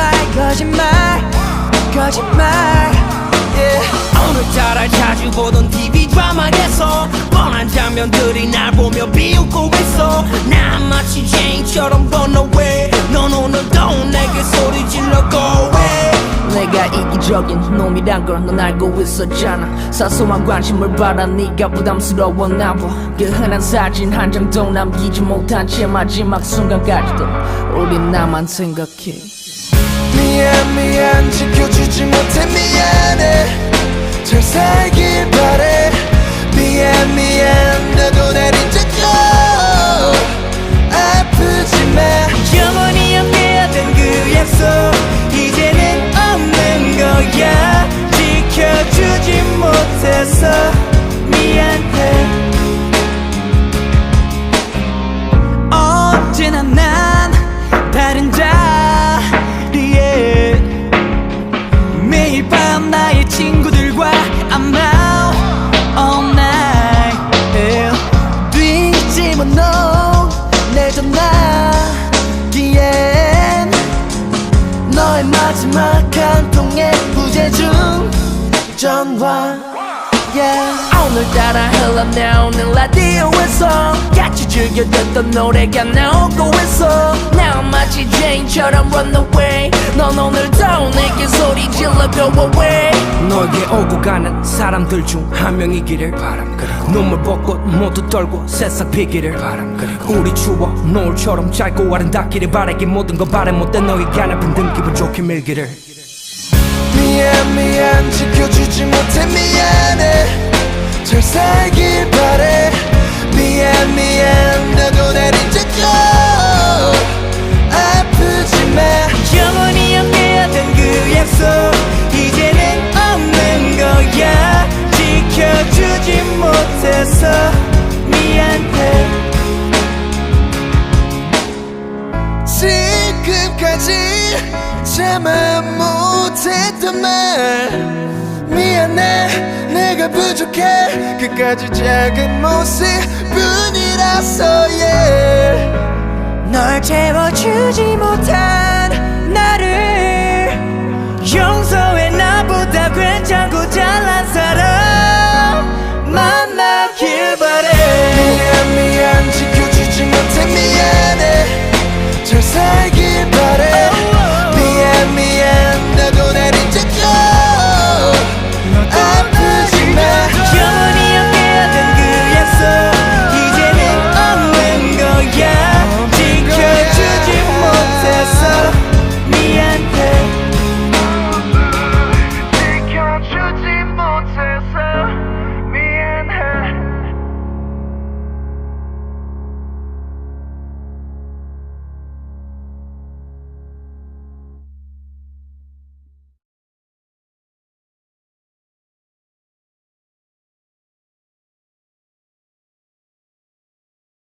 이딴 말 거짓말 거짓말 yeah. 오늘따라 자주 보던 TV 드라마에서 뻔한 장면들이 날 보며 비웃고 있어. 난 마치 제인처럼 run away. 넌 오늘도 내게 소리 질러 go away. 내가 이기적인 놈이란 걸 넌 알고 있었잖아. 사소한 관심을 받아 네가 부담스러웠나 봐그 흔한 사진 한 장도 남기지 못한 채 마지막 순간까지도 우린 나만 생각해 미안 미안 전화. Yeah. 오늘따라 흘러나오는 라디오에서 같이 즐겨 듣던 노래가 나오고 있어. 나 마치 제인처럼 run away. 넌 오늘도 내게 소리 질러 go away. 너에게 오고 가는 사람들 중 한 명이기를 바람 그리고 눈물 벚꽃 모두 떨고 새싹 피기를 바람 그리고 우리 추억 노을처럼 짧고 아름답기를 바라기 모든 거 바래 못된 너에게 아픈 등 기분 좋게 밀기를 미안 미안 지켜주지 못해 미안해. 잘 살길 바래. 미안 미안 나도 날 잊었고 아프지만 영원히 함께하던 그 약속 이제는 없는 거야. 지켜주지 못해서 미안해. 지금까지 참아 못했던 말 미안해 내가 부족해 그까지 작은 모습뿐이라서 yeah. 널 채워주지 못한